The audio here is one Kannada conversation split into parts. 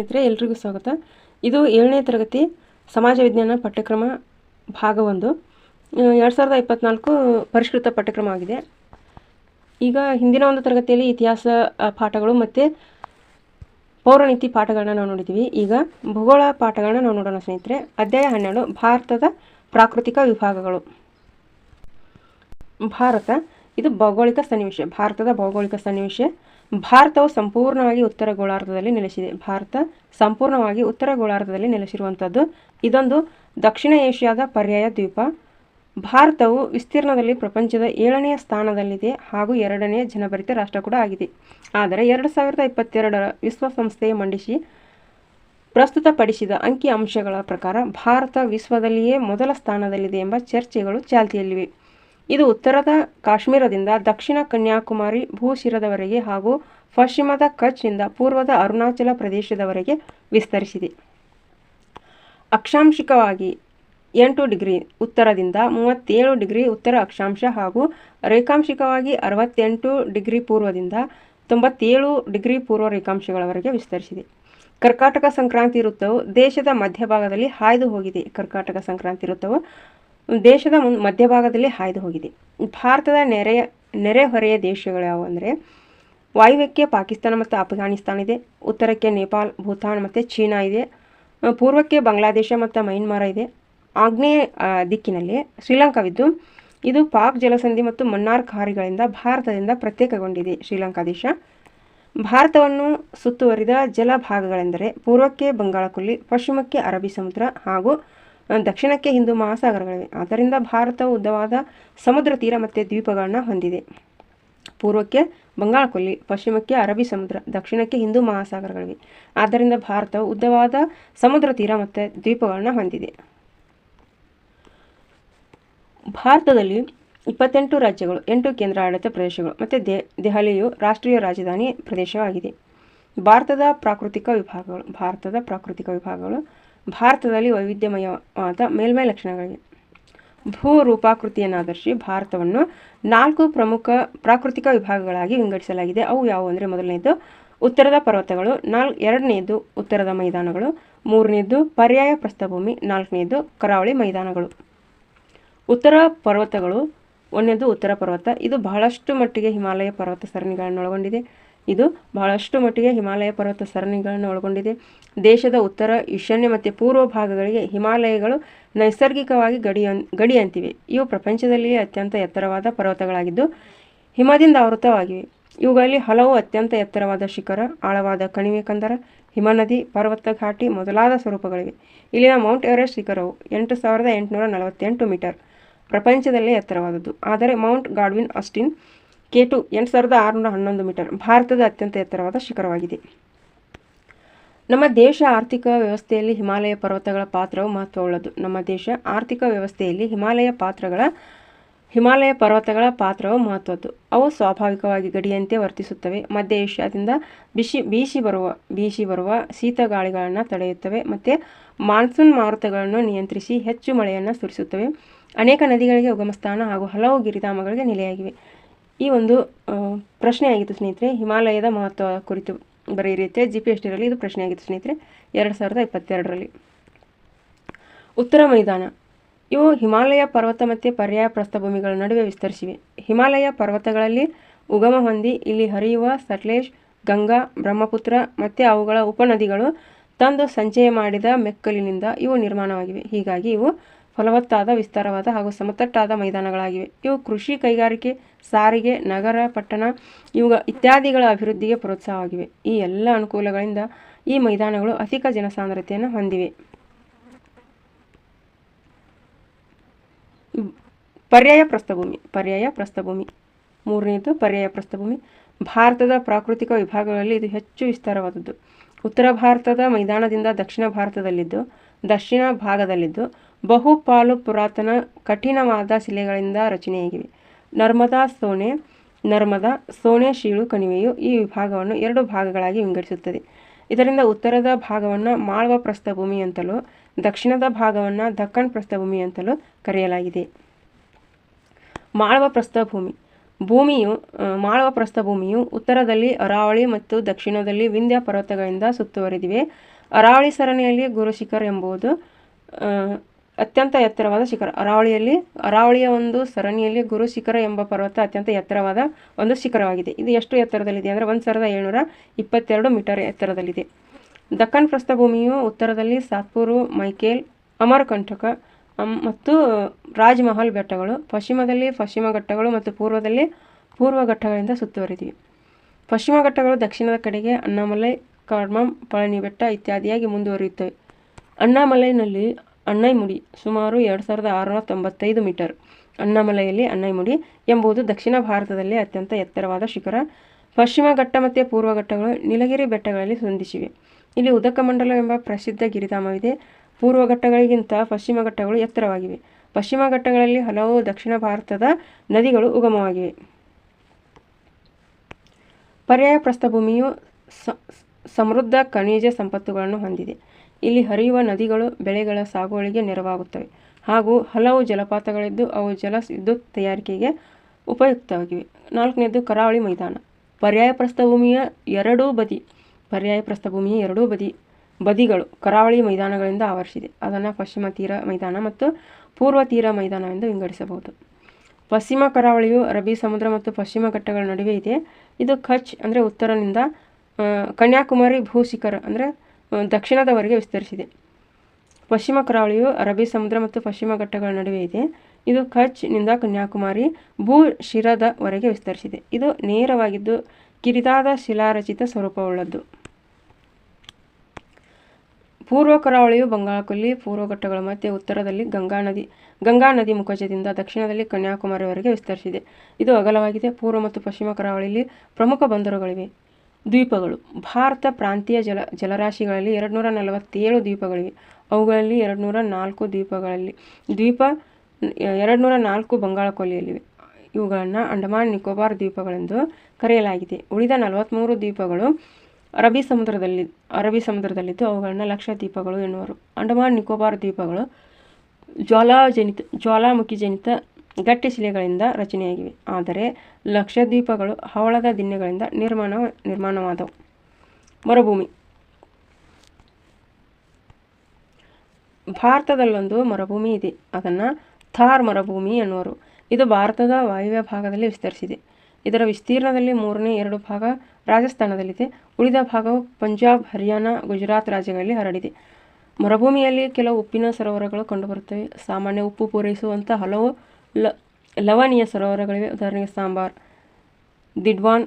ಸ್ನೇಹಿತರೆ, ಎಲ್ರಿಗೂ ಸ್ವಾಗತ. ಇದು ಏಳನೇ ತರಗತಿ ಸಮಾಜ ವಿಜ್ಞಾನ ಪಠ್ಯಕ್ರಮ ಭಾಗ ಒಂದು. ಎರಡು ಸಾವಿರದ ಇಪ್ಪತ್ತ್ನಾಲ್ಕು ಪರಿಷ್ಕೃತ ಪಠ್ಯಕ್ರಮ ಆಗಿದೆ. ಈಗ ಹಿಂದಿನ ಒಂದು ತರಗತಿಯಲ್ಲಿ ಇತಿಹಾಸ ಪಾಠಗಳು ಮತ್ತು ಪೌರನೀತಿ ಪಾಠಗಳನ್ನ ನಾವು ನೋಡಿದ್ದೀವಿ ಈಗ ಭೂಗೋಳ ಪಾಠಗಳನ್ನ ನಾವು ನೋಡೋಣ ಸ್ನೇಹಿತರೆ. ಅಧ್ಯಾಯ ಹನ್ನೆರಡು, ಭಾರತದ ಪ್ರಾಕೃತಿಕ ವಿಭಾಗಗಳು. ಭಾರತ ಇದು ಭೌಗೋಳಿಕ ಸನ್ನಿವೇಶ. ಭಾರತದ ಭೌಗೋಳಿಕ ಸನ್ನಿವೇಶ. ಭಾರತವು ಸಂಪೂರ್ಣವಾಗಿ ಉತ್ತರ ಗೋಳಾರ್ಧದಲ್ಲಿ ನೆಲೆಸಿದೆ. ಭಾರತ ಸಂಪೂರ್ಣವಾಗಿ ಉತ್ತರ ಗೋಳಾರ್ಧದಲ್ಲಿ ನೆಲೆಸಿರುವಂಥದ್ದು ಇದೊಂದು ದಕ್ಷಿಣ ಏಷ್ಯಾದ ಪರ್ಯಾಯ ದ್ವೀಪ. ಭಾರತವು ವಿಸ್ತೀರ್ಣದಲ್ಲಿ ಪ್ರಪಂಚದ ಏಳನೆಯ ಸ್ಥಾನದಲ್ಲಿದೆ ಹಾಗೂ ಎರಡನೆಯ ಜನಭರಿತ ರಾಷ್ಟ್ರ ಕೂಡ ಆಗಿದೆ. ಆದರೆ ಎರಡು ಸಾವಿರದ ಇಪ್ಪತ್ತೆರಡರ ವಿಶ್ವಸಂಸ್ಥೆಯ ಮಂಡಿಸಿ, ಪ್ರಸ್ತುತಪಡಿಸಿದ ಅಂಕಿ ಅಂಶಗಳ ಪ್ರಕಾರ ಭಾರತ ವಿಶ್ವದಲ್ಲಿಯೇ ಮೊದಲ ಸ್ಥಾನದಲ್ಲಿದೆ ಎಂಬ ಚರ್ಚೆಗಳು ಚಾಲ್ತಿಯಲ್ಲಿವೆ. ಇದು ಉತ್ತರದ ಕಾಶ್ಮೀರದಿಂದ ದಕ್ಷಿಣ ಕನ್ಯಾಕುಮಾರಿ ಭೂಶಿರದವರೆಗೆ ಹಾಗೂ ಪಶ್ಚಿಮದ ಕಚ್ನಿಂದ ಪೂರ್ವದ ಅರುಣಾಚಲ ಪ್ರದೇಶದವರೆಗೆ ವಿಸ್ತರಿಸಿದೆ. ಅಕ್ಷಾಂಶಿಕವಾಗಿ ಎಂಟು ಡಿಗ್ರಿ ಉತ್ತರದಿಂದ ಮೂವತ್ತೇಳು ಡಿಗ್ರಿ ಉತ್ತರ ಅಕ್ಷಾಂಶ ಹಾಗೂ ರೇಖಾಂಶಿಕವಾಗಿ ಅರವತ್ತೆಂಟು ಡಿಗ್ರಿ ಪೂರ್ವದಿಂದ ತೊಂಬತ್ತೇಳು ಡಿಗ್ರಿ ಪೂರ್ವ ರೇಖಾಂಶಗಳವರೆಗೆ ವಿಸ್ತರಿಸಿದೆ. ಕರ್ಕಾಟಕ ಸಂಕ್ರಾಂತಿ ವೃತ್ತವು ದೇಶದ ಮಧ್ಯಭಾಗದಲ್ಲಿ ಹಾಯ್ದು ಹೋಗಿದೆ. ಕರ್ಕಾಟಕ ಸಂಕ್ರಾಂತಿ ವೃತ್ತವು ದೇಶದ ಮಧ್ಯಭಾಗದಲ್ಲಿ ಹಾಯ್ದು ಹೋಗಿದೆ. ಭಾರತದ ನೆರೆಯ ನೆರೆಹೊರೆಯ ದೇಶಗಳು ಯಾವುವು ಅಂದರೆ, ವಾಯುವ್ಯಕ್ಕೆ ಪಾಕಿಸ್ತಾನ ಮತ್ತು ಅಫ್ಘಾನಿಸ್ತಾನ ಇದೆ, ಉತ್ತರಕ್ಕೆ ನೇಪಾಲ್ ಭೂತಾನ್ ಮತ್ತು ಚೀನಾ ಇದೆ ಪೂರ್ವಕ್ಕೆ ಬಾಂಗ್ಲಾದೇಶ ಮತ್ತು ಮೈನ್ಮಾರ ಇದೆ. ಆಗ್ನೇಯ ದಿಕ್ಕಿನಲ್ಲಿ ಶ್ರೀಲಂಕಾವಿದ್ದು, ಇದು ಪಾಕ್ ಜಲಸಂಧಿ ಮತ್ತು ಮನ್ನಾರ್ ಖಾರಿಗಳಿಂದ ಭಾರತದಿಂದ ಪ್ರತ್ಯೇಕಗೊಂಡಿದೆ ಶ್ರೀಲಂಕಾ ದೇಶ ಭಾರತವನ್ನು ಸುತ್ತುವರಿದ ಜಲಭಾಗಗಳೆಂದರೆ ಪೂರ್ವಕ್ಕೆ ಬಂಗಾಳಕೊಲ್ಲಿ, ಪಶ್ಚಿಮಕ್ಕೆ ಅರಬ್ಬಿ ಸಮುದ್ರ ಹಾಗೂ ದಕ್ಷಿಣಕ್ಕೆ ಹಿಂದೂ ಮಹಾಸಾಗರಗಳಿವೆ. ಆದ್ದರಿಂದ ಭಾರತವು ಉದ್ದವಾದ ಸಮುದ್ರ ತೀರ ಮತ್ತು ದ್ವೀಪಗಳನ್ನು ಹೊಂದಿದೆ. ಪೂರ್ವಕ್ಕೆ ಬಂಗಾಳಕೊಲ್ಲಿ ಪಶ್ಚಿಮಕ್ಕೆ ಅರಬ್ಬಿ ಸಮುದ್ರ, ದಕ್ಷಿಣಕ್ಕೆ ಹಿಂದೂ ಮಹಾಸಾಗರಗಳಿವೆ. ಆದ್ದರಿಂದ ಭಾರತವು ಉದ್ದವಾದ ಸಮುದ್ರ ತೀರ ಮತ್ತು ದ್ವೀಪಗಳನ್ನು ಹೊಂದಿದೆ. ಭಾರತದಲ್ಲಿ ಇಪ್ಪತ್ತೆಂಟು ರಾಜ್ಯಗಳು, ಎಂಟು ಕೇಂದ್ರಾಡಳಿತ ಪ್ರದೇಶಗಳು ಮತ್ತು ದೆ, ದೆಹಲಿಯು ರಾಷ್ಟ್ರೀಯ ರಾಜಧಾನಿ ಪ್ರದೇಶವಾಗಿದೆ. ಭಾರತದ ಪ್ರಾಕೃತಿಕ ವಿಭಾಗಗಳು, ಭಾರತದ ಪ್ರಾಕೃತಿಕ ವಿಭಾಗಗಳು ಭಾರತದಲ್ಲಿ ವೈವಿಧ್ಯಮಯವಾದ ಮೇಲ್ಮೈ ಲಕ್ಷಣಗಳಿವೆ. ಭೂ ರೂಪಾಕೃತಿಯನ್ನಾಧರಿಸಿ ಭಾರತವನ್ನು ನಾಲ್ಕು ಪ್ರಮುಖ ಪ್ರಾಕೃತಿಕ ವಿಭಾಗಗಳಾಗಿ ವಿಂಗಡಿಸಲಾಗಿದೆ. ಅವು ಯಾವುವು ಅಂದರೆ ಮೊದಲನೆಯದು ಉತ್ತರದ ಪರ್ವತಗಳು, ನಾಲ್ ಎರಡನೆಯದು ಉತ್ತರದ ಮೈದಾನಗಳು ಮೂರನೆಯದು ಪರ್ಯಾಯ ಪ್ರಸ್ಥಭೂಮಿ ನಾಲ್ಕನೆಯದು ಕರಾವಳಿ ಮೈದಾನಗಳು. ಉತ್ತರ ಪರ್ವತಗಳು, ಒಂದನೇದು ಉತ್ತರ ಪರ್ವತ. ಇದು ಬಹಳಷ್ಟು ಮಟ್ಟಿಗೆ ಹಿಮಾಲಯ ಪರ್ವತ ಸರಣಿಗಳನ್ನು ಒಳಗೊಂಡಿದೆ ಇದು ಬಹಳಷ್ಟು ಮಟ್ಟಿಗೆ ಹಿಮಾಲಯ ಪರ್ವತ ಸರಣಿಗಳನ್ನು ಒಳಗೊಂಡಿದೆ. ದೇಶದ ಉತ್ತರ, ಈಶಾನ್ಯ ಮತ್ತು ಪೂರ್ವ ಭಾಗಗಳಿಗೆ ಹಿಮಾಲಯಗಳು ನೈಸರ್ಗಿಕವಾಗಿ ಗಡಿಯ, ಗಡಿಯಂತಿವೆ. ಇವು ಪ್ರಪಂಚದಲ್ಲಿಯೇ ಅತ್ಯಂತ ಎತ್ತರವಾದ ಪರ್ವತಗಳಾಗಿದ್ದು ಹಿಮದಿಂದ ಆವೃತವಾಗಿವೆ. ಇವುಗಳಲ್ಲಿ ಹಲವು ಅತ್ಯಂತ ಎತ್ತರವಾದ ಶಿಖರ, ಆಳವಾದ ಕಣಿವೆ ಕಂದರ, ಹಿಮನದಿ ಪರ್ವತ ಘಾಟಿ ಮೊದಲಾದ ಸ್ವರೂಪಗಳಿವೆ. ಇಲ್ಲಿನ ಮೌಂಟ್ ಎವರೆಸ್ಟ್ ಶಿಖರವು ಎಂಟು ಸಾವಿರದ ಎಂಟುನೂರ ನಲವತ್ತೆಂಟು ಮೀಟರ್ ಪ್ರಪಂಚದಲ್ಲೇ ಎತ್ತರವಾದದ್ದು. ಆದರೆ mount Godwin Austen K two ಎಂಟು ಸಾವಿರದ ಆರುನೂರ ಹನ್ನೊಂದು ಮೀಟರ್ ಭಾರತದ ಅತ್ಯಂತ ಎತ್ತರವಾದ ಶಿಖರವಾಗಿದೆ. ನಮ್ಮ ದೇಶ ಆರ್ಥಿಕ ವ್ಯವಸ್ಥೆಯಲ್ಲಿ ಹಿಮಾಲಯ ಪರ್ವತಗಳ ಪಾತ್ರವು ಮಹತ್ವವುಳ್ಳದು ನಮ್ಮ ದೇಶ ಆರ್ಥಿಕ ವ್ಯವಸ್ಥೆಯಲ್ಲಿ ಹಿಮಾಲಯ ಪಾತ್ರಗಳ, ಹಿಮಾಲಯ ಪರ್ವತಗಳ ಪಾತ್ರವು ಮಹತ್ವದ್ದು. ಅವು ಸ್ವಾಭಾವಿಕವಾಗಿ ಗಡಿಯಂತೆ ವರ್ತಿಸುತ್ತವೆ. ಮಧ್ಯ ಏಷ್ಯಾದಿಂದ ಬಿಸಿ, ಬೀಸಿ ಬರುವ ಬೀಸಿ ಬರುವ ಶೀತ ಗಾಳಿಗಳನ್ನು ತಡೆಯುತ್ತವೆ ಮತ್ತು ಮಾನ್ಸೂನ್ ಮಾರುತಗಳನ್ನು ನಿಯಂತ್ರಿಸಿ ಹೆಚ್ಚು ಮಳೆಯನ್ನು ಸುರಿಸುತ್ತವೆ. ಅನೇಕ ನದಿಗಳಿಗೆ ಉಗಮಸ್ಥಾನ ಹಾಗೂ ಹಲವು ಗಿರಿಧಾಮಗಳಿಗೆ ನೆಲೆಯಾಗಿವೆ. ಈ ಒಂದು ಪ್ರಶ್ನೆಯಾಗಿತ್ತು ಸ್ನೇಹಿತರೆ, ಹಿಮಾಲಯದ ಮಹತ್ವ ಕುರಿತು ಬರೆಯಿರುತ್ತೆ ಜಿ ಪಿ ಎಸ್ ಟಿರಲ್ಲಿ ಇದು ಪ್ರಶ್ನೆ ಆಗಿತ್ತು ಸ್ನೇಹಿತರೆ, ಎರಡು ಸಾವಿರದ ಇಪ್ಪತ್ತೆರಡರಲ್ಲಿ. ಉತ್ತರ ಮೈದಾನ. ಇವು ಹಿಮಾಲಯ ಪರ್ವತ ಮತ್ತು ಪರ್ಯಾಯ ಪ್ರಸ್ಥಭೂಮಿಗಳ ನಡುವೆ ವಿಸ್ತರಿಸಿವೆ. ಹಿಮಾಲಯ ಪರ್ವತಗಳಲ್ಲಿ ಉಗಮ ಹೊಂದಿ, ಇಲ್ಲಿ ಹರಿಯುವ ಸಟ್ಲೇಜ್, ಗಂಗಾ, ಬ್ರಹ್ಮಪುತ್ರ ಮತ್ತು ಅವುಗಳ ಉಪನದಿಗಳು ತಂದು ಸಂಚಯ ಮಾಡಿದ ಮೆಕ್ಕಲಿನಿಂದ ಇವು ನಿರ್ಮಾಣವಾಗಿವೆ. ಹೀಗಾಗಿ ಇವು ಫಲವತ್ತಾದ, ವಿಸ್ತಾರವಾದ ಹಾಗೂ ಸಮತಟ್ಟಾದ ಮೈದಾನಗಳಾಗಿವೆ. ಇವು ಕೃಷಿ ಕೈಗಾರಿಕೆ, ಸಾರಿಗೆ, ನಗರ, ಪಟ್ಟಣ, ಇವುಗ ಇತ್ಯಾದಿಗಳ ಅಭಿವೃದ್ಧಿಗೆ ಪ್ರೋತ್ಸಾಹವಾಗಿವೆ. ಈ ಎಲ್ಲ ಅನುಕೂಲಗಳಿಂದ ಈ ಮೈದಾನಗಳು ಅಧಿಕ ಜನಸಾಂದ್ರತೆಯನ್ನು ಹೊಂದಿವೆ. ಪರ್ಯಾಯ ಪ್ರಸ್ಥಭೂಮಿ ಪರ್ಯಾಯ ಪ್ರಸ್ಥಭೂಮಿ. ಮೂರನೇದು ಪರ್ಯಾಯ ಪ್ರಸ್ಥಭೂಮಿ. ಭಾರತದ ಪ್ರಾಕೃತಿಕ ವಿಭಾಗಗಳಲ್ಲಿ ಇದು ಹೆಚ್ಚು ವಿಸ್ತಾರವಾದದ್ದು. ಉತ್ತರ ಭಾರತದ ಮೈದಾನದಿಂದ ದಕ್ಷಿಣ ಭಾರತದಲ್ಲಿದ್ದು ದಕ್ಷಿಣ ಭಾಗದಲ್ಲಿದ್ದು ಬಹುಪಾಲು ಪುರಾತನ ಕಠಿಣವಾದ ಶಿಲೆಗಳಿಂದ ರಚನೆಯಾಗಿವೆ. ನರ್ಮದಾ ಸೋನೆ ನರ್ಮದಾ ಸೋನೆ ಶೀಳು ಕಣಿವೆಯು ಈ ವಿಭಾಗವನ್ನು ಎರಡು ಭಾಗಗಳಾಗಿ ವಿಂಗಡಿಸುತ್ತದೆ. ಇದರಿಂದ ಉತ್ತರದ ಭಾಗವನ್ನು ಮಾಳ್ವ ಪ್ರಸ್ಥಭೂಮಿ ಅಂತಲೂ, ದಕ್ಷಿಣದ ಭಾಗವನ್ನು ದಕ್ಕನ್ ಪ್ರಸ್ಥಭೂಮಿ ಅಂತಲೂ ಕರೆಯಲಾಗಿದೆ. ಮಾಳವ ಪ್ರಸ್ಥಭೂಮಿ. ಭೂಮಿಯು ಮಾಳವ ಪ್ರಸ್ಥಭೂಮಿಯು ಉತ್ತರದಲ್ಲಿ ಅರಾವಳಿ ಮತ್ತು ದಕ್ಷಿಣದಲ್ಲಿ ವಿಂಧ್ಯ ಪರ್ವತಗಳಿಂದ ಸುತ್ತುವರಿದಿವೆ. ಅರಾವಳಿ ಸರಣಿಯಲ್ಲಿ ಗುರು ಶಿಖರ್ ಎಂಬುದು ಅತ್ಯಂತ ಎತ್ತರವಾದ ಶಿಖರ. ಅರಾವಳಿಯಲ್ಲಿ, ಅರಾವಳಿಯ ಒಂದು ಸರಣಿಯಲ್ಲಿ ಗುರು ಶಿಖರ ಎಂಬ ಪರ್ವತ ಅತ್ಯಂತ ಎತ್ತರವಾದ ಒಂದು ಶಿಖರವಾಗಿದೆ. ಇದು ಎಷ್ಟು ಎತ್ತರದಲ್ಲಿದೆ ಅಂದರೆ ಒಂದು ಸಾವಿರದ ಏಳ್ನೂರ ಇಪ್ಪತ್ತೆರಡು ಮೀಟರ್ ಎತ್ತರದಲ್ಲಿದೆ. ದಕ್ಕನ್ ಪ್ರಸ್ಥಭೂಮಿಯು ಉತ್ತರದಲ್ಲಿ ಸಾತ್ಪುರು, ಮೈಕೇಲ್, ಅಮರಕಂಟಕ ಮತ್ತು ರಾಜ್ಮಹಲ್ ಬೆಟ್ಟಗಳು. ಪಶ್ಚಿಮದಲ್ಲಿ ಪಶ್ಚಿಮ ಘಟ್ಟಗಳು ಮತ್ತು ಪೂರ್ವದಲ್ಲಿ ಪೂರ್ವ ಘಟ್ಟಗಳಿಂದ ಸುತ್ತುವರಿದಿವೆ. ಪಶ್ಚಿಮ ಘಟ್ಟಗಳು ದಕ್ಷಿಣದ ಕಡೆಗೆ ಅಣ್ಣಾಮಲೈ ಕಾರ್ಮಂ, ಪಳನಿ ಬೆಟ್ಟ ಇತ್ಯಾದಿಯಾಗಿ ಮುಂದುವರಿಯುತ್ತವೆ. ಅಣ್ಣಾಮಲೈನಲ್ಲಿ ಅಣ್ಣೈಮುಡಿ ಸುಮಾರು ಎರಡು ಸಾವಿರದ ಆರುನೂರ ತೊಂಬತ್ತೈದು ಮೀಟರ್. ಅಣ್ಣಾಮಲೈಯಲ್ಲಿ ಅಣ್ಣೈಮುಡಿ ಎಂಬುದು ದಕ್ಷಿಣ ಭಾರತದಲ್ಲಿ ಅತ್ಯಂತ ಎತ್ತರವಾದ ಶಿಖರ. ಪಶ್ಚಿಮ ಘಟ್ಟ ಮತ್ತು ಪೂರ್ವ ಘಟ್ಟಗಳು ನೀಲಗಿರಿ ಬೆಟ್ಟಗಳಲ್ಲಿ ಸಂಧಿಸಿವೆ ಇಲ್ಲಿ ಉದಕಮಂಡಲ ಎಂಬ ಪ್ರಸಿದ್ಧ ಗಿರಿಧಾಮವಿದೆ. ಪೂರ್ವ ಘಟ್ಟಗಳಿಗಿಂತ ಪಶ್ಚಿಮ ಘಟ್ಟಗಳು ಎತ್ತರವಾಗಿವೆ. ಪಶ್ಚಿಮ ಘಟ್ಟಗಳಲ್ಲಿ ಹಲವು ದಕ್ಷಿಣ ಭಾರತದ ನದಿಗಳು ಉಗಮವಾಗಿವೆ. ಪರ್ಯಾಯ ಪ್ರಸ್ಥಭೂಮಿಯು ಸಮೃದ್ಧ ಖನಿಜ ಸಂಪತ್ತುಗಳನ್ನು ಹೊಂದಿದೆ. ಇಲ್ಲಿ ಹರಿಯುವ ನದಿಗಳು, ಬೆಳೆಗಳ ಸಾಗುವಳಿಗೆ ನೆರವಾಗುತ್ತವೆ. ಹಾಗೂ ಹಲವು ಜಲಪಾತಗಳಿದ್ದು ಅವು ಜಲ ವಿದ್ಯುತ್ ತಯಾರಿಕೆಗೆ ಉಪಯುಕ್ತವಾಗಿವೆ. ನಾಲ್ಕನೇದು ಕರಾವಳಿ ಮೈದಾನ. ಪರ್ಯಾಯ ಪ್ರಸ್ಥಭೂಮಿಯ ಎರಡೂ ಬದಿ ಪರ್ಯಾಯ ಪ್ರಸ್ಥಭೂಮಿಯ ಎರಡೂ ಬದಿ, ಬದಿಗಳು ಕರಾವಳಿ ಮೈದಾನಗಳಿಂದ ಆವರಿಸಿದೆ. ಅದನ್ನು ಪಶ್ಚಿಮ ತೀರ ಮೈದಾನ ಮತ್ತು ಪೂರ್ವ ತೀರ ಮೈದಾನವೆಂದು ವಿಂಗಡಿಸಬಹುದು. ಪಶ್ಚಿಮ ಕರಾವಳಿಯು ಅರಬ್ಬಿ ಸಮುದ್ರ ಮತ್ತು ಪಶ್ಚಿಮ ಘಟ್ಟಗಳ ನಡುವೆ ಇದೆ. ಇದು ಕಚ್, ಅಂದರೆ ಉತ್ತರನಿಂದ ಕನ್ಯಾಕುಮಾರಿ ಭೂಶಿಖರ ಅಂದರೆ ದಕ್ಷಿಣದವರೆಗೆ ವಿಸ್ತರಿಸಿದೆ. ಪಶ್ಚಿಮ ಕರಾವಳಿಯು ಅರಬ್ಬಿ ಸಮುದ್ರ ಮತ್ತು ಪಶ್ಚಿಮ ಘಟ್ಟಗಳ ನಡುವೆ ಇದೆ. ಇದು ಕಚ್ನಿಂದ ಕನ್ಯಾಕುಮಾರಿ ಭೂ ಶಿರದವರೆಗೆ ವಿಸ್ತರಿಸಿದೆ. ಇದು ನೇರವಾಗಿದ್ದು ಕಿರಿದಾದ ಶಿಲಾರಚಿತ ಸ್ವರೂಪವುಳ್ಳದ್ದು. ಪೂರ್ವ ಕರಾವಳಿಯು ಬಂಗಾಳಕೊಲ್ಲಿ, ಪೂರ್ವ ಘಟ್ಟಗಳ ಮಧ್ಯೆ ಉತ್ತರದಲ್ಲಿ ಗಂಗಾ ನದಿ ಗಂಗಾ ನದಿ ಮುಖಜದಿಂದ ದಕ್ಷಿಣದಲ್ಲಿ ಕನ್ಯಾಕುಮಾರಿವರೆಗೆ ವಿಸ್ತರಿಸಿದೆ. ಇದು ಅಗಲವಾಗಿದೆ. ಪೂರ್ವ ಮತ್ತು ಪಶ್ಚಿಮ ಕರಾವಳಿಯಲ್ಲಿ ಪ್ರಮುಖ ಬಂದರುಗಳಿವೆ. ದ್ವೀಪಗಳು. ಭಾರತ ಪ್ರಾಂತೀಯ ಜಲ, ಜಲರಾಶಿಗಳಲ್ಲಿ ಎರಡುನೂರ ನಲವತ್ತೇಳು ದ್ವೀಪಗಳಿವೆ. ಅವುಗಳಲ್ಲಿ ಎರಡುನೂರ ನಾಲ್ಕು ದ್ವೀಪಗಳಲ್ಲಿ ದ್ವೀಪ ಎರಡುನೂರ ನಾಲ್ಕು ಬಂಗಾಳ ಕೊಲ್ಲಿಯಲ್ಲಿವೆ ಇವುಗಳನ್ನು ಅಂಡಮಾನ್ ನಿಕೋಬಾರ್ ದ್ವೀಪಗಳೆಂದು ಕರೆಯಲಾಗಿದೆ. ಉಳಿದ ನಲವತ್ತ್ಮೂರು ದ್ವೀಪಗಳು ಅರಬ್ಬಿ ಸಮುದ್ರದಲ್ಲಿ, ಅರಬ್ಬಿ ಸಮುದ್ರದಲ್ಲಿದ್ದು ಅವುಗಳನ್ನು ಲಕ್ಷದ್ವೀಪಗಳು ಎನ್ನುವರು. ಅಂಡಮಾನ್ ನಿಕೋಬಾರ್ ದ್ವೀಪಗಳು ಜ್ವಾಲಾಜನಿತ ಜ್ವಾಲಾಮುಖಿ ಗಟ್ಟಿ ಶಿಲೆಗಳಿಂದ ರಚನೆಯಾಗಿವೆ. ಆದರೆ ಲಕ್ಷದ್ವೀಪಗಳು ಹವಳದ ದಿಣ್ಣೆಗಳಿಂದ ನಿರ್ಮಾಣ, ನಿರ್ಮಾಣವಾದವು. ಮರುಭೂಮಿ. ಭಾರತದಲ್ಲೊಂದು ಮರುಭೂಮಿ ಇದೆ. ಅದನ್ನು ಥಾರ್ ಮರುಭೂಮಿ ಎನ್ನುವರು. ಇದು ಭಾರತದ ವಾಯುವ್ಯ ಭಾಗದಲ್ಲಿ ವಿಸ್ತರಿಸಿದೆ. ಇದರ ವಿಸ್ತೀರ್ಣದಲ್ಲಿ ಮೂರನೇ ಎರಡು ಭಾಗ ರಾಜಸ್ಥಾನದಲ್ಲಿದೆ. ಉಳಿದ ಭಾಗವು ಪಂಜಾಬ್, ಹರಿಯಾಣ, ಗುಜರಾತ್ ರಾಜ್ಯಗಳಲ್ಲಿ ಹರಡಿದೆ. ಮರುಭೂಮಿಯಲ್ಲಿ ಕೆಲವು ಉಪ್ಪಿನ ಸರೋವರಗಳು ಕಂಡುಬರುತ್ತವೆ. ಸಾಮಾನ್ಯ ಉಪ್ಪು ಪೂರೈಸುವಂಥ ಹಲವು ಲ, ಲವಣೀಯ ಸರೋವರಗಳಿವೆ. ಉದಾಹರಣೆಗೆ ಸಾಂಬಾರ್. ದಿಡ್ವಾನ್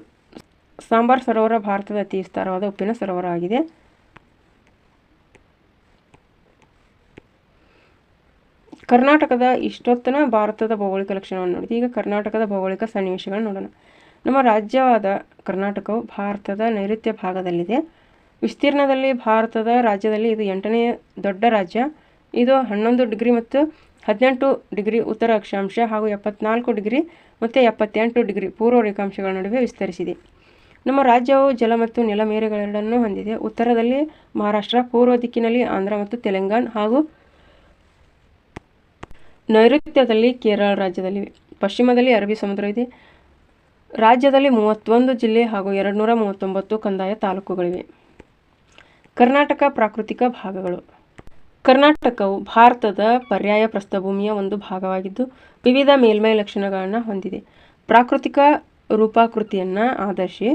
ಸಾಂಬಾರ್ ಸರೋವರ ಭಾರತದ ಅತಿ ವಿಸ್ತಾರವಾದ ಉಪ್ಪಿನ ಸರೋವರ ಆಗಿದೆ. ಕರ್ನಾಟಕದ ಇಷ್ಟೊತ್ತನ ಭಾರತದ ಭೌಗೋಳಿಕ ಲಕ್ಷಣವನ್ನು ನೋಡಿದ್ವಿ. ಈಗ ಕರ್ನಾಟಕದ ಭೌಗೋಳಿಕ ಸನ್ನಿವೇಶಗಳನ್ನು ನೋಡೋಣ. ನಮ್ಮ ರಾಜ್ಯವಾದ ಕರ್ನಾಟಕವು ಭಾರತದ ನೈಋತ್ಯ ಭಾಗದಲ್ಲಿದೆ. ವಿಸ್ತೀರ್ಣದಲ್ಲಿ ಭಾರತದ ರಾಜ್ಯದಲ್ಲಿ ಇದು ಎಂಟನೇ ದೊಡ್ಡ ರಾಜ್ಯ. ಇದು ಹನ್ನೊಂದು ಡಿಗ್ರಿ ಮತ್ತು ಹದಿನೆಂಟು ಡಿಗ್ರಿ ಉತ್ತರ ಅಕ್ಷಾಂಶ ಹಾಗೂ ಎಪ್ಪತ್ನಾಲ್ಕು ಡಿಗ್ರಿ ಮತ್ತು ಎಪ್ಪತ್ತೆಂಟು ಡಿಗ್ರಿ ಪೂರ್ವ ರೇಖಾಂಶಗಳ ನಡುವೆ ವಿಸ್ತರಿಸಿದೆ. ನಮ್ಮ ರಾಜ್ಯವು ಜಲ ಮತ್ತು ನೆಲ ಮೇರೆಗಳೆರಡನ್ನೂ ಹೊಂದಿದೆ. ಉತ್ತರದಲ್ಲಿ ಮಹಾರಾಷ್ಟ್ರ, ಪೂರ್ವ ದಿಕ್ಕಿನಲ್ಲಿ ಆಂಧ್ರ ಮತ್ತು ತೆಲಂಗಾಣ ಹಾಗೂ ನೈಋತ್ಯದಲ್ಲಿ ಕೇರಳ ರಾಜ್ಯದಲ್ಲಿವೆ. ಪಶ್ಚಿಮದಲ್ಲಿ ಅರಬ್ಬಿ ಇದೆ. ರಾಜ್ಯದಲ್ಲಿ ಮೂವತ್ತೊಂದು ಜಿಲ್ಲೆ ಹಾಗೂ ಎರಡು ನೂರ ಮೂವತ್ತೊಂಬತ್ತು ಕಂದಾಯ ತಾಲೂಕುಗಳಿವೆ. ಕರ್ನಾಟಕ ಪ್ರಾಕೃತಿಕ ಭಾಗಗಳು. ಕರ್ನಾಟಕವು ಭಾರತದ ಪರ್ಯಾಯ ಪ್ರಸ್ಥಭೂಮಿಯ ಒಂದು ಭಾಗವಾಗಿದ್ದು, ವಿವಿಧ ಮೇಲ್ಮೈ ಲಕ್ಷಣಗಳನ್ನು ಹೊಂದಿದೆ. ಪ್ರಾಕೃತಿಕ ರೂಪಾಕೃತಿಯನ್ನು ಆಧರಿಸಿ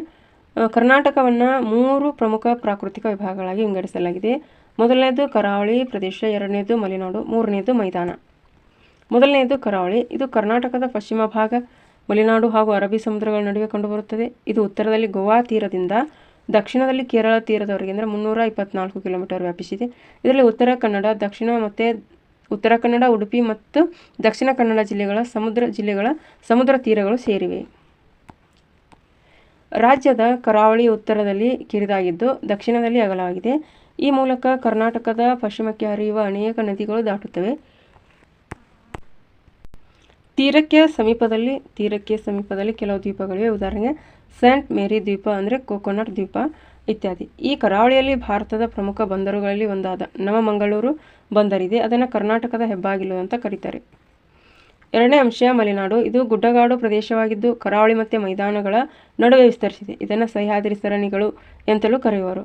ಕರ್ನಾಟಕವನ್ನು ಮೂರು ಪ್ರಮುಖ ಪ್ರಾಕೃತಿಕ ವಿಭಾಗಗಳಾಗಿ ವಿಂಗಡಿಸಲಾಗಿದೆ. ಮೊದಲನೇದು ಕರಾವಳಿ ಪ್ರದೇಶ, ಎರಡನೇದು ಮಲೆನಾಡು, ಮೂರನೇದು ಮೈದಾನ. ಮೊದಲನೆಯದು ಕರಾವಳಿ. ಇದು ಕರ್ನಾಟಕದ ಪಶ್ಚಿಮ ಭಾಗ. ಮಲೆನಾಡು ಹಾಗೂ ಅರಬ್ಬಿ ಸಮುದ್ರಗಳ ನಡುವೆ ಕಂಡುಬರುತ್ತದೆ. ಇದು ಉತ್ತರದಲ್ಲಿ ಗೋವಾ ತೀರದಿಂದ ದಕ್ಷಿಣದಲ್ಲಿ ಕೇರಳ ತೀರದವರೆಗೆ, ಅಂದರೆ ಮುನ್ನೂರ ಇಪ್ಪತ್ನಾಲ್ಕು ಕಿಲೋಮೀಟರ್ ವ್ಯಾಪಿಸಿದೆ. ಇದರಲ್ಲಿ ಉತ್ತರ ಕನ್ನಡ, ದಕ್ಷಿಣ ಮತ್ತು ಉತ್ತರ ಕನ್ನಡ, ಉಡುಪಿ ಮತ್ತು ದಕ್ಷಿಣ ಕನ್ನಡ ಜಿಲ್ಲೆಗಳ ಸಮುದ್ರ ಜಿಲ್ಲೆಗಳ ಸಮುದ್ರ ತೀರಗಳು ಸೇರಿವೆ. ರಾಜ್ಯದ ಕರಾವಳಿ ಉತ್ತರದಲ್ಲಿ ಕಿರಿದಾಗಿದ್ದು ದಕ್ಷಿಣದಲ್ಲಿ ಅಗಲವಾಗಿದೆ. ಈ ಮೂಲಕ ಕರ್ನಾಟಕದ ಪಶ್ಚಿಮಕ್ಕೆ ಹರಿಯುವ ಅನೇಕ ನದಿಗಳು ದಾಟುತ್ತವೆ. ತೀರಕ್ಕೆ ಸಮೀಪದಲ್ಲಿ ತೀರಕ್ಕೆ ಸಮೀಪದಲ್ಲಿ ಕೆಲವು ದ್ವೀಪಗಳಿವೆ. ಉದಾಹರಣೆಗೆ ಸೇಂಟ್ ಮೇರಿ ದ್ವೀಪ ಅಂದರೆ ಕೋಕೋನಟ್ ದ್ವೀಪ ಇತ್ಯಾದಿ. ಈ ಕರಾವಳಿಯಲ್ಲಿ ಭಾರತದ ಪ್ರಮುಖ ಬಂದರುಗಳಲ್ಲಿ ಒಂದಾದ ನವಮಂಗಳೂರು ಬಂದರಿದೆ ಅದನ್ನು ಕರ್ನಾಟಕದ ಹೆಬ್ಬಾಗಿಲು ಅಂತ ಕರೀತಾರೆ. ಎರಡನೇ ಅಂಶ ಮಲೆನಾಡು. ಇದು ಗುಡ್ಡಗಾಡು ಪ್ರದೇಶವಾಗಿದ್ದು ಕರಾವಳಿ ಮತ್ತು ಮೈದಾನಗಳ ನಡುವೆ ವಿಸ್ತರಿಸಿದೆ. ಇದನ್ನು ಸಹ್ಯಾದ್ರಿ ಸರಣಿಗಳು ಎಂತಲೂ ಕರೆಯುವರು.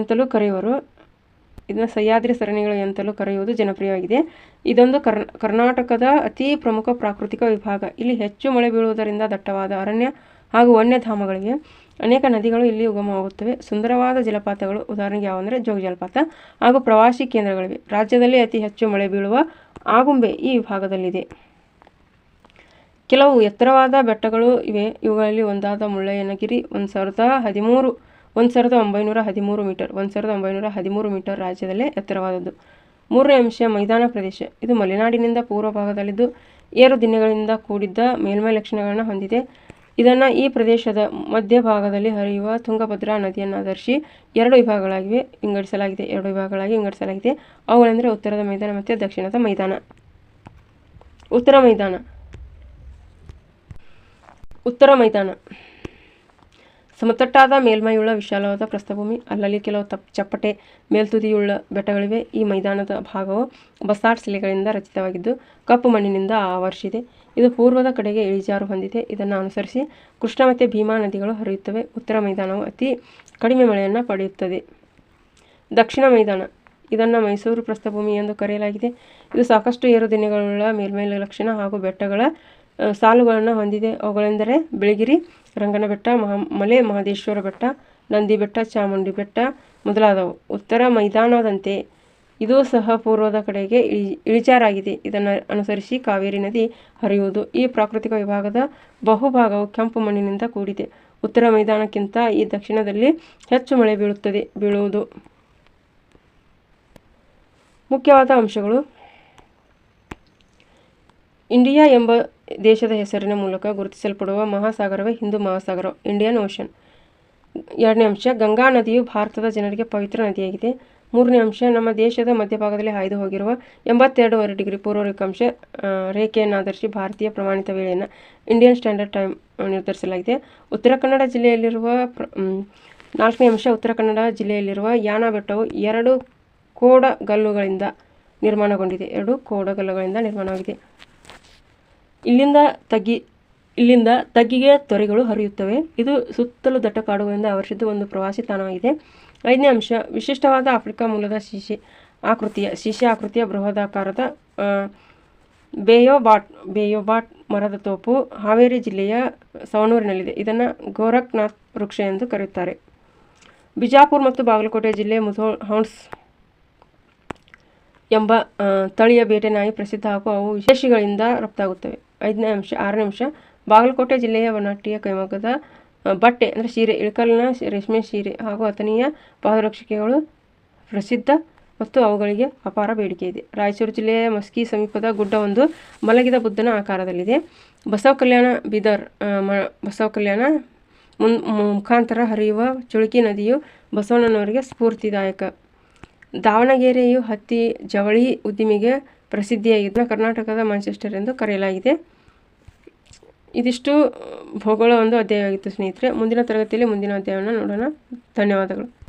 ಎಂತಲೂ ಕರೆಯುವರು. ಇದನ್ನು ಸಹ್ಯಾದ್ರಿ ಸರಣಿಗಳು ಅಂತಲೂ ಕರೆಯುವುದು ಜನಪ್ರಿಯವಾಗಿದೆ. ಇದೊಂದು ಕರ್ ಕರ್ನಾಟಕದ ಅತಿ ಪ್ರಮುಖ ಪ್ರಾಕೃತಿಕ ವಿಭಾಗ. ಇಲ್ಲಿ ಹೆಚ್ಚು ಮಳೆ ಬೀಳುವುದರಿಂದ ದಟ್ಟವಾದ ಅರಣ್ಯ ಹಾಗೂ ವನ್ಯಧಾಮಗಳಿವೆ. ಅನೇಕ ನದಿಗಳು ಇಲ್ಲಿ ಉಗಮವಾಗುತ್ತವೆ. ಸುಂದರವಾದ ಜಲಪಾತಗಳು, ಉದಾಹರಣೆಗೆ ಯಾವಂದರೆ ಜೋಗ ಜಲಪಾತ ಹಾಗೂ ಪ್ರವಾಸಿ ಕೇಂದ್ರಗಳಿವೆ. ರಾಜ್ಯದಲ್ಲಿ ಅತಿ ಹೆಚ್ಚು ಮಳೆ ಬೀಳುವ ಆಗುಂಬೆ ಈ ವಿಭಾಗದಲ್ಲಿದೆ. ಕೆಲವು ಎತ್ತರವಾದ ಬೆಟ್ಟಗಳು ಇವೆ. ಇವುಗಳಲ್ಲಿ ಒಂದಾದ ಮುಳ್ಳಯ್ಯನಗಿರಿ, ಒಂದು ಸಾವಿರದ ಹದಿಮೂರು ಒಂದು ಸಾವಿರದ ಒಂಬೈನೂರ ಹದಿಮೂರು ಮೀಟರ್, ಒಂದು ಸಾವಿರದ ಒಂಬೈನೂರ ಹದಿಮೂರು ಮೀಟರ್ ರಾಜ್ಯದಲ್ಲೇ ಎತ್ತರವಾದದ್ದು. ಮೂರನೇ ಅಂಶ ಮೈದಾನ ಪ್ರದೇಶ. ಇದು ಮಲೆನಾಡಿನಿಂದ ಪೂರ್ವ ಭಾಗದಲ್ಲಿದ್ದು ಏರು ದಿನಗಳಿಂದ ಕೂಡಿದ್ದ ಮೇಲ್ಮೈ ಲಕ್ಷಣಗಳನ್ನು ಹೊಂದಿದೆ. ಇದನ್ನು ಈ ಪ್ರದೇಶದ ಮಧ್ಯಭಾಗದಲ್ಲಿ ಹರಿಯುವ ತುಂಗಭದ್ರಾ ನದಿಯನ್ನು ಆಧರಿಸಿ ಎರಡು ವಿಭಾಗಗಳಾಗಿವೆ ವಿಂಗಡಿಸಲಾಗಿದೆ. ಎರಡು ವಿಭಾಗಗಳಾಗಿ ವಿಂಗಡಿಸಲಾಗಿದೆ. ಅವುಗಳೆಂದರೆ ಉತ್ತರದ ಮೈದಾನ ಮತ್ತು ದಕ್ಷಿಣದ ಮೈದಾನ. ಉತ್ತರ ಮೈದಾನ. ಉತ್ತರ ಮೈದಾನ. ಸಮತಟ್ಟಾದ ಮೇಲ್ಮೈಯುಳ್ಳ ವಿಶಾಲವಾದ ಪ್ರಸ್ಥಭೂಮಿ, ಅಲ್ಲಲ್ಲಿ ಕೆಲವು ತಪ್, ಚಪ್ಪಟೆ, ಮೇಲ್ತುದಿಯುಳ್ಳ ಬೆಟ್ಟಗಳಿವೆ. ಈ ಮೈದಾನದ ಭಾಗವು ಬಸಾಟ್ ಶಿಲೆಗಳಿಂದ ರಚಿತವಾಗಿದ್ದು, ಕಪ್ಪು ಮಣ್ಣಿನಿಂದ ಆವರಿಸಿದೆ. ಇದು ಪೂರ್ವದ ಕಡೆಗೆ ಇಳಿಜಾರು ಹೊಂದಿದೆ. ಇದನ್ನು ಅನುಸರಿಸಿ ಕೃಷ್ಣ ಮತ್ತು ಭೀಮಾ ನದಿಗಳು ಹರಿಯುತ್ತವೆ. ಉತ್ತರ ಮೈದಾನವು ಅತಿ ಕಡಿಮೆ ಮಳೆಯನ್ನು ಪಡೆಯುತ್ತದೆ. ದಕ್ಷಿಣ ಮೈದಾನ. ಇದನ್ನು ಮೈಸೂರು ಪ್ರಸ್ಥಭೂಮಿ ಎಂದು ಕರೆಯಲಾಗಿದೆ. ಇದು ಸಾಕಷ್ಟು ಏರುದಿನಗಳುಳ್ಳ ಮೇಲ್ಮೈ ಲಕ್ಷಣ ಹಾಗೂ ಬೆಟ್ಟಗಳ ಸಾಲುಗಳನ್ನು ಹೊಂದಿದೆ. ಅವುಗಳೆಂದರೆ ಬಿಳಿಗಿರಿ ರಂಗನ ಬೆಟ್ಟ ಮಹಾ, ಮಲೆ, ಮಹದೇಶ್ವರ ಬೆಟ್ಟ, ನಂದಿ ಬೆಟ್ಟ, ಚಾಮುಂಡಿ ಬೆಟ್ಟ ಮೊದಲಾದವು. ಉತ್ತರ ಮೈದಾನದಂತೆ ಇದು ಸಹ ಪೂರ್ವದ ಕಡೆಗೆ ಇಳಿ, ಇಳಿಜಾರಾಗಿದೆ. ಇದನ್ನು ಅನುಸರಿಸಿ ಕಾವೇರಿ ನದಿ ಹರಿಯುವುದು. ಈ ಪ್ರಾಕೃತಿಕ ವಿಭಾಗದ ಬಹುಭಾಗವು ಕೆಂಪು ಮಣ್ಣಿನಿಂದ ಕೂಡಿದೆ. ಉತ್ತರ ಮೈದಾನಕ್ಕಿಂತ ಈ ದಕ್ಷಿಣದಲ್ಲಿ ಹೆಚ್ಚು ಮಳೆ ಬೀಳುತ್ತದೆ, ಬೀಳುವುದು. ಮುಖ್ಯವಾದ ಅಂಶಗಳು. ಇಂಡಿಯಾ ಎಂಬ ದೇಶದ ಹೆಸರಿನ ಮೂಲಕ ಗುರುತಿಸಲ್ಪಡುವ ಮಹಾಸಾಗರವೇ ಹಿಂದೂ ಮಹಾಸಾಗರ ಇಂಡಿಯನ್ ಓಷನ್. ಎರಡನೇ ಅಂಶ ಗಂಗಾ ನದಿಯು ಭಾರತದ ಜನರಿಗೆ ಪವಿತ್ರ ನದಿಯಾಗಿದೆ. ಮೂರನೇ ಅಂಶ ನಮ್ಮ ದೇಶದ ಮಧ್ಯಭಾಗದಲ್ಲಿ ಹಾಯ್ದು ಹೋಗಿರುವ ಎಂಬತ್ತೆರಡೂವರೆ ಡಿಗ್ರಿ ಪೂರ್ವ ರೇಖಾಂಶ ಆ, ಭಾರತೀಯ ಪ್ರಮಾಣಿತ ವೇಳೆಯನ್ನು ಇಂಡಿಯನ್ ಸ್ಟ್ಯಾಂಡರ್ಡ್ ಟೈಮ್ ನಿರ್ಧರಿಸಲಾಗಿದೆ. ಉತ್ತರ ಕನ್ನಡ ಜಿಲ್ಲೆಯಲ್ಲಿರುವ ಪ್ರ ನಾಲ್ಕನೇ ಅಂಶ ಉತ್ತರ ಕನ್ನಡ ಜಿಲ್ಲೆಯಲ್ಲಿರುವ ಯಾನ ಬೆಟ್ಟವು ಎರಡು ಕೋಡಗಲ್ಲುಗಳಿಂದ ನಿರ್ಮಾಣಗೊಂಡಿದೆ. ಎರಡು ಕೋಡಗಲ್ಲುಗಳಿಂದ ನಿರ್ಮಾಣವಾಗಿದೆ. ಇಲ್ಲಿಂದ ತಗ್ಗಿ ಇಲ್ಲಿಂದ ತಗ್ಗಿಗೆ ತೊರೆಗಳು ಹರಿಯುತ್ತವೆ. ಇದು ಸುತ್ತಲೂ ದಟ್ಟ ಕಾಡುಗಳಿಂದ ಆವರಿಸಿದ್ದು ಒಂದು ಪ್ರವಾಸಿ ತಾಣವಾಗಿದೆ. ಐದನೇ ಅಂಶ, ವಿಶಿಷ್ಟವಾದ ಆಫ್ರಿಕಾ ಮೂಲದ ಶಿಶಿ ಆಕೃತಿಯ ಶಿಶಿ ಆಕೃತಿಯ ಬೃಹದಾಕಾರದ ಬೇಯೋಬಾಟ್ ಬೇಯೋಬಾಟ್ ಮರದ ತೋಪು ಹಾವೇರಿ ಜಿಲ್ಲೆಯ ಸವಣೂರಿನಲ್ಲಿದೆ. ಇದನ್ನು ಗೋರಖ್ನಾಥ್ ವೃಕ್ಷ ಎಂದು ಕರೆಯುತ್ತಾರೆ. ಬಿಜಾಪುರ್ ಮತ್ತು ಬಾಗಲಕೋಟೆ ಜಿಲ್ಲೆ ಮುಧೋಳ್ ಹೌನ್ಸ್ ಎಂಬ ತಳಿಯ ಬೇಟೆ ನಾಯಿ ಪ್ರಸಿದ್ಧ ಹಾಗೂ ಅವು ವಿಶೇಷಗಳಿಂದ ರಫ್ತಾಗುತ್ತವೆ. ಐದನೇ ಅಂಶ, ಆರನೇ ಅಂಶ. ಬಾಗಲಕೋಟೆ ಜಿಲ್ಲೆಯ ವನಾಟಿಯ ಕೈಮಗ್ಗದ ಬಟ್ಟೆ, ಅಂದರೆ ಸೀರೆ, ಇಳಕಲ್ನ ರೇಷ್ಮೆ ಸೀರೆ ಹಾಗೂ ಆತನೀಯ ಪಾದರಕ್ಷಿಕೆಗಳು ಪ್ರಸಿದ್ಧ ಮತ್ತು ಅವುಗಳಿಗೆ ಅಪಾರ ಬೇಡಿಕೆ ಇದೆ. ರಾಯಚೂರು ಜಿಲ್ಲೆಯ ಮಸ್ಕಿ ಸಮೀಪದ ಗುಡ್ಡವೊಂದು ಮಲಗಿದ ಬುದ್ಧನ ಆಕಾರದಲ್ಲಿದೆ. ಬಸವ ಕಲ್ಯಾಣ ಬೀದರ್ ಮ, ಬಸವ ಕಲ್ಯಾಣ ಮುನ್, ಮುಖಾಂತರ ಹರಿಯುವ ಚುಳುಕಿ ನದಿಯು ಬಸವಣ್ಣನವರಿಗೆ ಸ್ಫೂರ್ತಿದಾಯಕ. ದಾವಣಗೆರೆಯು ಹತ್ತಿ, ಜವಳಿ ಉದ್ದಿಮೆಗೆ ಪ್ರಸಿದ್ಧಿಯಾಗಿದ್ದು ಕರ್ನಾಟಕದ ಮಾಂಚೆಸ್ಟರ್ ಎಂದು ಕರೆಯಲಾಗಿದೆ. ಇದಿಷ್ಟು ಭೂಗೋಳ ಒಂದು ಅಧ್ಯಾಯವಾಗಿತ್ತು ಸ್ನೇಹಿತರೆ. ಮುಂದಿನ ತರಗತಿಯಲ್ಲಿ ಮುಂದಿನ ಅಧ್ಯಾಯವನ್ನು ನೋಡೋಣ. ಧನ್ಯವಾದಗಳು.